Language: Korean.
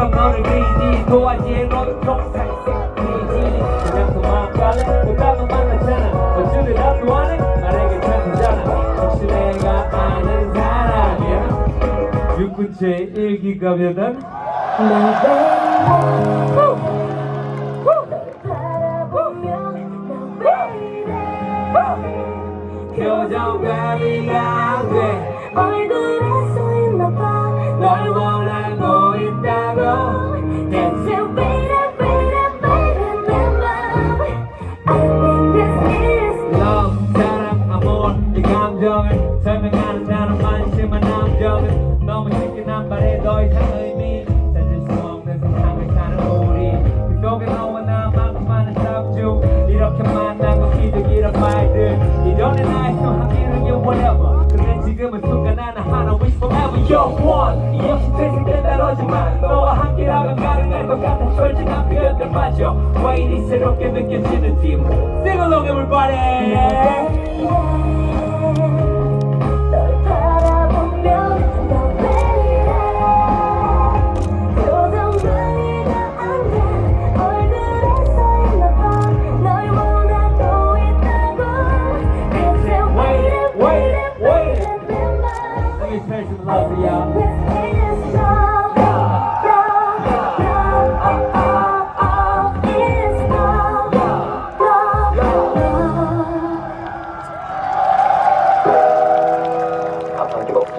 밤 너를 그리지 도화지에 그냥 갈래 만났잖아 어쩌면 나도 안해 말해 괜찮잖아 혹시 내가 아는 사람이야 육군 제1기가 면은 표정관리가 안돼 얼굴에 써 설명하는 단어만 심한 남벽은 너무 시큰한 발에 더 이상 의미 찾을 수 없는 세상을 사는 우리 그 속에 너와 나만큼 많은 쌉중 이렇게 만나고 기적이란 말들 이런애 나의 소하기는 you whatever 근데 지금은 순간 나는 하나 wish forever you're one 이 역시 퇴색된 단어지만 너와 함께라면 가능할 것 같아 솔직한 표현들 맞죠 왜 이리 새롭게 느껴지는 팀 Sing along everybody. perto do